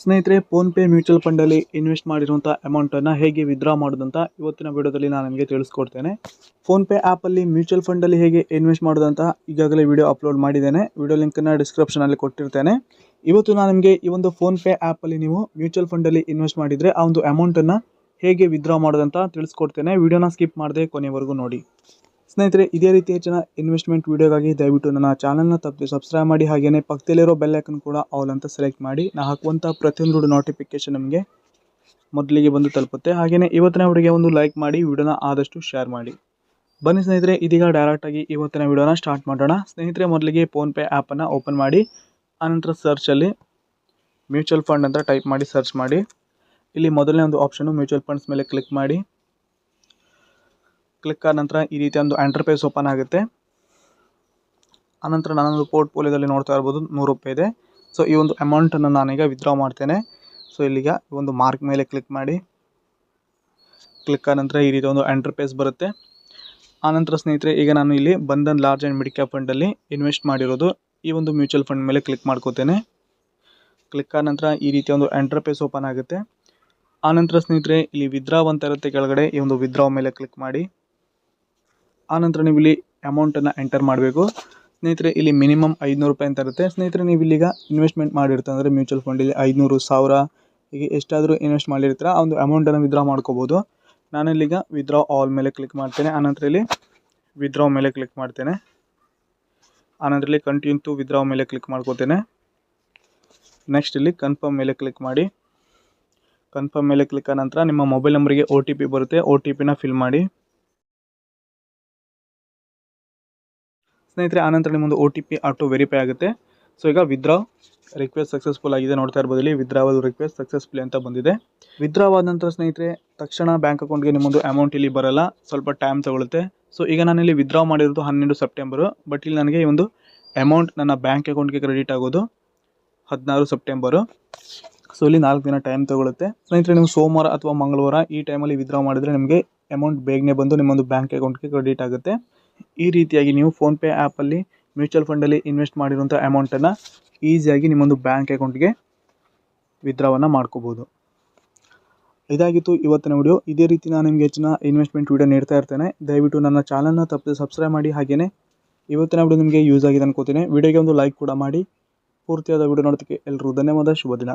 ಸ್ನೇಹಿತರೆ PhonePe mutual ಫಂಡಲ್ಲಿ invest ಮಾಡಿರುವಂಥ ಅಮೌಂಟನ್ನು ಹೇಗೆ ವಿತ್ಡ್ರಾ ಮಾಡೋದಂತ ಇವತ್ತಿನ ವಿಡಿಯೋದಲ್ಲಿ ನಾನು ನಿಮಗೆ ತಿಳಿಸ್ಕೊಡ್ತೇನೆ. ಫೋನ್ಪೇ ಆ್ಯಪಲ್ಲಿ ಮ್ಯೂಚುವಲ್ ಫಂಡಲ್ಲಿ ಹೇಗೆ ಇನ್ವೆಸ್ಟ್ ಮಾಡೋದಂತ ಈಗಾಗಲೇ ವಿಡಿಯೋ ಅಪ್ಲೋಡ್ ಮಾಡಿದ್ದೇನೆ. ವಿಡಿಯೋ ಲಿಂಕನ್ನು ಡಿಸ್ಕ್ರಿಪ್ಷನಲ್ಲಿ ಕೊಟ್ಟಿರ್ತೇನೆ. ಇವತ್ತು ನಾನು ನಿಮಗೆ ಈ ಒಂದು ಫೋನ್ಪೇ ಆ್ಯಪಲ್ಲಿ ನೀವು ಮ್ಯೂಚುವಲ್ ಫಂಡಲ್ಲಿ ಇನ್ವೆಸ್ಟ್ ಮಾಡಿದರೆ ಆ ಒಂದು ಅಮೌಂಟನ್ನು ಹೇಗೆ ವಿತ್ಡ್ರಾ ಮಾಡೋದಂತ ತಿಳಿಸ್ಕೊಡ್ತೇನೆ. ವಿಡಿಯೋನ ಸ್ಕಿಪ್ ಮಾಡದೆ ಕೊನೆವರೆಗೂ ನೋಡಿ. ಸ್ನೇಹಿತರೆ, ಇದೇ ರೀತಿ ಹೆಚ್ಚಿನ ಇನ್ವೆಸ್ಟ್ಮೆಂಟ್ ವಿಡಿಯೋಗಾಗಿ ದಯವಿಟ್ಟು ನನ್ನ ಚಾನಲ್ನ ತಪ್ಪದೆ ಸಬ್ಸ್ಕ್ರೈಬ್ ಮಾಡಿ ಹಾಗೆಯೇ ಪಕ್ಕದಲ್ಲಿರೋ ಬೆಲ್ಲೈಕನ್ ಕೂಡ ಆಲ್ ಅಂತ ಸೆಲೆಕ್ಟ್ ಮಾಡಿ, ನಾ ಹಾಕುವಂಥ ಪ್ರತಿಯೊಂದು ನೋಟಿಫಿಕೇಶನ್ ನಿಮಗೆ ಮೊದಲಿಗೆ ಬಂದು ತಲುಪುತ್ತೆ. ಹಾಗೆಯೇ ಇವತ್ತಿನ ವಿಡಿಯೋಗೆ ಒಂದು ಲೈಕ್ ಮಾಡಿ ವಿಡಿಯೋನ ಆದಷ್ಟು ಶೇರ್ ಮಾಡಿ. ಬನ್ನಿ ಸ್ನೇಹಿತರೆ, ಇದೀಗ ಡೈರೆಕ್ಟಾಗಿ ಇವತ್ತಿನ ವಿಡಿಯೋನ ಸ್ಟಾರ್ಟ್ ಮಾಡೋಣ. ಸ್ನೇಹಿತರೆ, ಮೊದಲಿಗೆ ಫೋನ್ಪೇ ಆ್ಯಪನ್ನು ಓಪನ್ ಮಾಡಿ, ಆನಂತರ ಸರ್ಚಲ್ಲಿ ಮ್ಯೂಚುವಲ್ ಫಂಡ್ ಅಂತ ಟೈಪ್ ಮಾಡಿ ಸರ್ಚ್ ಮಾಡಿ. ಇಲ್ಲಿ ಮೊದಲನೇ ಒಂದು ಆಪ್ಷನು ಮ್ಯೂಚುವಲ್ ಫಂಡ್ಸ್ ಮೇಲೆ ಕ್ಲಿಕ್ ಮಾಡಿ. ಕ್ಲಿಕ್ ಆದ ನಂತರ ಈ ರೀತಿ ಒಂದು ಎಂಟರ್ಪೇಸ್ ಓಪನ್ ಆಗುತ್ತೆ. ಆನಂತರ ನಾನೊಂದು ಪೋರ್ಟ್ಫೋಲಿಯೋದಲ್ಲಿ ನೋಡ್ತಾ ಇರ್ಬೋದು, ನೂರು ರೂಪಾಯಿ ಇದೆ. ಸೊ ಈ ಒಂದು ಅಮೌಂಟನ್ನು ನಾನೀಗ ವಿತ್ಡ್ರಾ ಮಾಡ್ತೇನೆ. ಸೊ ಇಲ್ಲಿಗ ಈ ಒಂದು ಮಾರ್ಕ್ ಮೇಲೆ ಕ್ಲಿಕ್ ಮಾಡಿ. ಕ್ಲಿಕ್ ಆದ ನಂತರ ಈ ರೀತಿ ಒಂದು ಎಂಟರ್ಪೇಸ್ ಬರುತ್ತೆ. ಆನಂತರ ಸ್ನೇಹಿತರೆ, ಈಗ ನಾನು ಇಲ್ಲಿ Bandhan large and mid cap ಫಂಡಲ್ಲಿ invest ಮಾಡಿರೋದು ಈ ಒಂದು ಮ್ಯೂಚುವಲ್ ಫಂಡ್ ಮೇಲೆ ಕ್ಲಿಕ್ ಮಾಡ್ಕೋತೇನೆ. ಕ್ಲಿಕ್ ಆದ ನಂತರ ಈ ರೀತಿ ಒಂದು ಎಂಟರ್ಪೇಸ್ ಓಪನ್ ಆಗುತ್ತೆ. ಆನಂತರ ಸ್ನೇಹಿತರೆ, ಇಲ್ಲಿ ವಿದ್ರಾವ್ ಅಂತ ಇರುತ್ತೆ ಕೆಳಗಡೆ, ಈ ಒಂದು ವಿದ್ರಾವ್ ಮೇಲೆ ಕ್ಲಿಕ್ ಮಾಡಿ. ಆನಂತರ ನೀವು ಇಲ್ಲಿ ಅಮೌಂಟನ್ನು ಎಂಟರ್ ಮಾಡಬೇಕು. ಸ್ನೇಹಿತರೆ, ಇಲ್ಲಿ ಮಿನಿಮಮ್ ಐದುನೂರು ರೂಪಾಯಿ ಅಂತ ಇರುತ್ತೆ. ಸ್ನೇಹಿತರೆ, ನೀವು ಇಲ್ಲಿಗ ಇನ್ವೆಸ್ಟ್ಮೆಂಟ್ ಮಾಡಿರ್ತಾ ಅಂದರೆ ಮ್ಯೂಚುವಲ್ ಫಂಡಲ್ಲಿ ಐದುನೂರು, ಸಾವಿರ, ಹೀಗೆ ಎಷ್ಟಾದರೂ ಇನ್ವೆಸ್ಟ್ ಮಾಡಿರ್ತೀರ, ಆ ಒಂದು ಅಮೌಂಟನ್ನು ವಿದ್ರಾ ಮಾಡ್ಕೋಬೋದು. ನಾನಿಲ್ಲಿಗ ವಿದ್ರಾ ಆಲ್ ಮೇಲೆ ಕ್ಲಿಕ್ ಮಾಡ್ತೇನೆ. ಆನಂತರ ಇಲ್ಲಿ ವಿದ್ರಾ ಮೇಲೆ ಕ್ಲಿಕ್ ಮಾಡ್ತೇನೆ. ಆನಂತರ ಇಲ್ಲಿ ಕಂಟಿನ್ಯೂ ಟು ವಿದ್ರಾ ಮೇಲೆ ಕ್ಲಿಕ್ ಮಾಡ್ಕೋತೇನೆ. ನೆಕ್ಸ್ಟ್ ಇಲ್ಲಿ ಕನ್ಫರ್ಮ್ ಮೇಲೆ ಕ್ಲಿಕ್ ಮಾಡಿ. ಕನ್ಫರ್ಮ್ ಮೇಲೆ ಕ್ಲಿಕ್ ಆದ ನಂತರ ನಿಮ್ಮ ಮೊಬೈಲ್ ನಂಬರಿಗೆ ಒ ಟಿ ಪಿ ಬರುತ್ತೆ. ಒ ಟಿ ಪಿನ ಫಿಲ್ ಮಾಡಿ. ಸ್ನೇಹಿತರೆ ಆನಂತರ ನಿಮ್ಮೊಂದು O T P auto verify ಆಗುತ್ತೆ. ಸೊ ಈಗ ವಿದ್ರಾ ರಿಕ್ವೆಸ್ಟ್ ಸಕ್ಸಸ್ಫುಲ್ ಆಗಿದೆ ನೋಡ್ತಾ ಇರ್ಬೋದು ಇಲ್ಲಿ ವಿದ್ರಾವಲ್ ರಿಕ್ವೆಸ್ಟ್ ಸಕ್ಸಸ್ಫುಲ್ ಅಂತ ಬಂದಿದೆ. ವಿದ್ರಾವಾದ ನಂತರ ಸ್ನೇಹಿತರೆ, ತಕ್ಷಣ ಬ್ಯಾಂಕ್ ಅಕೌಂಟ್ಗೆ ನಿಮ್ಮೊಂದು ಅಮೌಂಟ್ ಇಲ್ಲಿ ಬರಲ್ಲ. ಸ್ವಲ್ಪ ಟೈಮ್ ತಗೊಳುತ್ತೆ. ಸೊ ಈಗ ನಾನಿಲ್ಲಿ ವಿದ್ರಾ ಮಾಡಿರೋದು ಹನ್ನೆರಡು ಸೆಪ್ಟೆಂಬರು ಬಟ್ ಇಲ್ಲಿ ನನಗೆ ಒಂದು ಅಮೌಂಟ್ ನನ್ನ ಬ್ಯಾಂಕ್ ಅಕೌಂಟ್ಗೆ ಕ್ರೆಡಿಟ್ ಆಗೋದು ಹದಿನಾರು ಸೆಪ್ಟೆಂಬರು ಸೊ ಇಲ್ಲಿ ನಾಲ್ಕು ದಿನ ಟೈಮ್ ತಗೊಳುತ್ತೆ. ಸ್ನೇಹಿತರೆ, ನೀವು ಸೋಮವಾರ ಅಥವಾ ಮಂಗಳವಾರ ಈ ಟೈಮಲ್ಲಿ ವಿದ್ರಾ ಮಾಡಿದರೆ ನಿಮಗೆ ಅಮೌಂಟ್ ಬೇಗನೆ ಬಂದು ನಿಮ್ಮೊಂದು ಬ್ಯಾಂಕ್ ಅಕೌಂಟ್ಗೆ ಕ್ರೆಡಿಟ್ ಆಗುತ್ತೆ. ಈ ರೀತಿಯಾಗಿ ನೀವು ಫೋನ್ಪೇ ಆ್ಯಪಲ್ಲಿ ಮ್ಯೂಚುವಲ್ ಫಂಡಲ್ಲಿ ಇನ್ವೆಸ್ಟ್ ಮಾಡಿರುವಂಥ ಅಮೌಂಟನ್ನು ಈಸಿಯಾಗಿ ನಿಮ್ಮೊಂದು ಬ್ಯಾಂಕ್ ಅಕೌಂಟ್ಗೆ ವಿತ್ಡ್ರಾವನ್ನು ಮಾಡ್ಕೋಬೋದು. ಇದಾಗಿತ್ತು ಇವತ್ತಿನ ವಿಡಿಯೋ ಇದೇ ರೀತಿ ನಾನು ನಿಮಗೆ ಹೆಚ್ಚಿನ ಇನ್ವೆಸ್ಟ್ಮೆಂಟ್ ವಿಡಿಯೋ ನೀಡ್ತಾ ಇರ್ತೇನೆ. ದಯವಿಟ್ಟು ನನ್ನ ಚಾನಲ್ನ ತಪ್ಪದೆ ಸಬ್ಸ್ಕ್ರೈಬ್ ಮಾಡಿ. ಹಾಗೆಯೇ ಇವತ್ತಿನ ವಿಡಿಯೋ ನಿಮಗೆ ಯೂಸ್ ಆಗಿದೆ ಅನ್ಕೋತೀನಿ. ವಿಡಿಯೋಗೆ ಒಂದು ಲೈಕ್ ಕೂಡ ಮಾಡಿ. ಪೂರ್ತಿಯಾದ ವಿಡಿಯೋ ನೋಡೋದಕ್ಕೆ ಎಲ್ಲರೂ ಧನ್ಯವಾದ. ಶುಭ ದಿನ